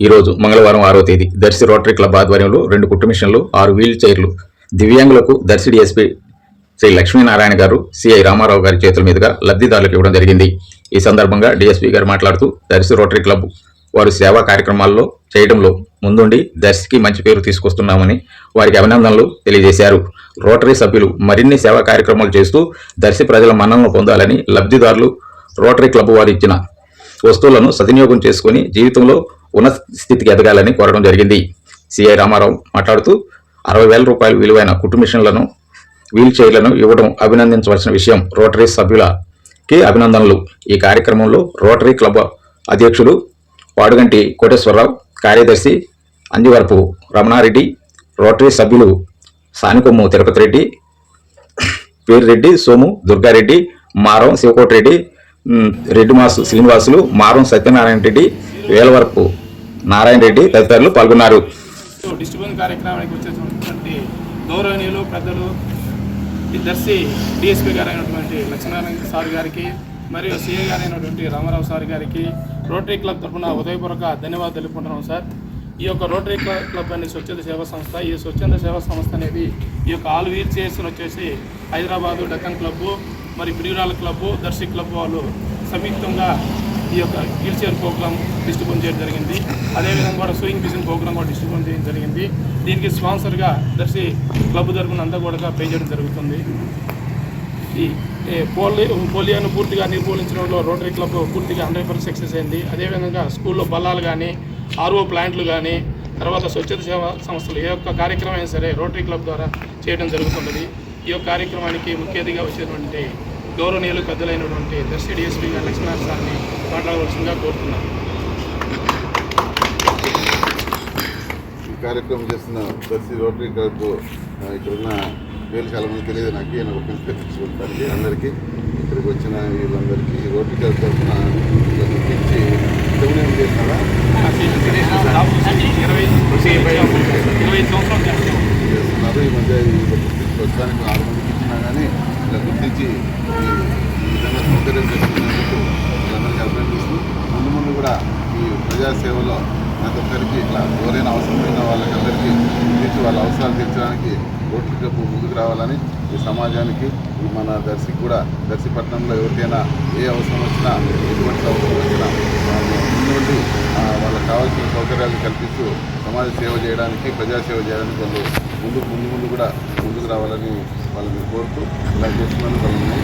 ఈరోజు మంగళవారం ఆరో తేదీ దర్శి రోటరీ క్లబ్ ఆధ్వర్యంలో రెండు కుట్టు మిషన్లు ఆరు వీల్ చైర్లు దివ్యాంగులకు దర్శి డిఎస్పీ శ్రీ లక్ష్మీనారాయణ గారు సిఐ రామారావు గారి చేతుల మీదుగా లబ్ధిదారులకు ఇవ్వడం జరిగింది. ఈ సందర్భంగా డిఎస్పీ గారు మాట్లాడుతూ దర్శి రోటరీ క్లబ్ వారు సేవా కార్యక్రమాల్లో చేయడంలో ముందుండి దర్శికి మంచి పేరు తీసుకొస్తున్నామని వారికి అభినందనలు తెలియజేశారు. రోటరీ సభ్యులు మరిన్ని సేవా కార్యక్రమాలు చేస్తూ దర్శి ప్రజల మన్నలను పొందాలని లబ్ధిదారులు రోటరీ క్లబ్ వారు ఇచ్చిన వస్తువులను సద్వినియోగం చేసుకుని జీవితంలో ఉన్నత స్థితికి ఎదగాలని కోరడం జరిగింది. సిఐ రామారావు మాట్లాడుతూ అరవై వేల రూపాయల విలువైన కుట్టు మిషన్లను వీల్ చైర్లను ఇవ్వడం అభినందించవలసిన విషయం రోటరీ సభ్యులకి అభినందనలు. ఈ కార్యక్రమంలో రోటరీ క్లబ్ అధ్యక్షులు పాడుగంటి కోటేశ్వరరావు కార్యదర్శి అంజివరపు రమణారెడ్డి రోటరీ సభ్యులు సానికొమ్ము తిరుపతి రెడ్డి వీర్రెడ్డి సోము దుర్గారెడ్డి మారం శివకోటిరెడ్డి రెడ్డి మాసు శ్రీనివాసులు మారం సత్యనారాయణ రెడ్డి వేలవరపు నారాయణ రెడ్డి తదితరులు పాల్గొన్నారు. డిస్ట్రిబ్యూషన్ కార్యక్రమానికి వచ్చేటువంటి గౌరవనీయులు పెద్దలు దర్శి డిఎస్పీ గారు అయినటువంటి లక్ష్మీనారాయణ సార్ గారికి మరియు సీఏ గారు అయినటువంటి రామారావు సార్ గారికి రోటరీ క్లబ్ తరఫున ఉదయపూర్వక ధన్యవాదాలు తెలుపుకుంటున్నాం సార్. ఈ యొక్క రోటరీ క్లబ్ క్లబ్ అనే స్వచ్ఛంద సేవా సంస్థ. ఈ స్వచ్ఛంద సేవా సంస్థ అనేది ఈ యొక్క ఆల్ వీల్ చైర్స్ వచ్చేసి హైదరాబాదు డక్కన్ క్లబ్బు మరి ప్రియురాల క్లబ్బు దర్శి క్లబ్ వాళ్ళు సంయుక్తంగా ఈ యొక్క వీల్ చైర్ ప్రోగ్రామ్ డిస్ట్రిబ్యూట్ చేయడం జరిగింది. అదేవిధంగా కూడా స్వింగ్ మిషన్ ప్రోగ్రామ్ కూడా డిస్ట్రిబ్యూట్ చేయడం జరిగింది. దీనికి స్పాన్సర్గా దర్శి క్లబ్ తరఫున అంతా కూడా పే చేయడం జరుగుతుంది. ఈ పోలియో పోలియోను పూర్తిగా నిర్మూలించడంలో రోటరీ క్లబ్ పూర్తిగా హండ్రెడ్ పర్సెంట్ సక్సెస్ అయింది. అదేవిధంగా స్కూల్లో బల్లాలు కానీ ఆర్ఓ ప్లాంట్లు కానీ తర్వాత స్వచ్ఛత సేవా సంస్థలు ఏ యొక్క కార్యక్రమం అయినా సరే రోటరీ క్లబ్ ద్వారా చేయడం జరుగుతున్నది. ఈ యొక్క కార్యక్రమానికి ముఖ్య అతిథిగా వచ్చేటువంటి గౌరవనీయులు పెద్దలైనటువంటి దర్శి డిఎస్పీ గారు లక్ష్మీనారాయణ సార్ని మాట్లాడవలసిందిగా కోరుతున్నాను ఈ కార్యక్రమం చేస్తున్న దర్శి రోటరీ క్లబ్ ఇక్కడున్న పేర్లు చాలా మంది తెలియదు నాకు ఈయన ఒక పిలుపుతానికి అందరికీ. ఇక్కడికి వచ్చిన వీళ్ళందరికీ రోటరీ క్లబ్ తరఫున పిలిచి డొనేట్ చేస్తారా? చేస్తున్నారు. ఈ మధ్య వచ్చడానికి ఆరు మందికి ఇచ్చినా కానీ ఇలా గుర్తించి ఈ విధంగా సౌకర్యం చేస్తున్నందుకు వీళ్ళందరికీ అభినందిస్తూ ముందు ముందు కూడా ఈ ప్రజాసేవలో ప్రతి ఒక్కరికి ఇట్లా ఎవరైనా అవసరమైన వాళ్ళకందరికీ గుర్తించి వాళ్ళ అవసరాలు తీర్చడానికి ఓట్ల డబ్బు ముందుకు రావాలని ఈ సమాజానికి మన దర్శికి కూడా దర్శిపట్నంలో ఎవరికైనా ఏ అవసరం వచ్చినా ఎటువంటి అవసరం వచ్చినా ముందు కావాల్సిన సౌకర్యాలు కల్పిస్తూ సమాజ సేవ చేయడానికి ప్రజాసేవ చేయడానికి వాళ్ళు ముందు ముందు ముందు కూడా ముందుకు రావాలని వాళ్ళని కోరుతూ ఇలా చేస్తున్నాను వాళ్ళని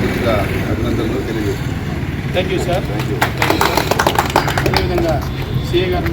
పూర్తిగా అభినందనలు తెలియజేస్తున్నాను. Thank you sir thank you అదేవిధంగా సిఏ గారు.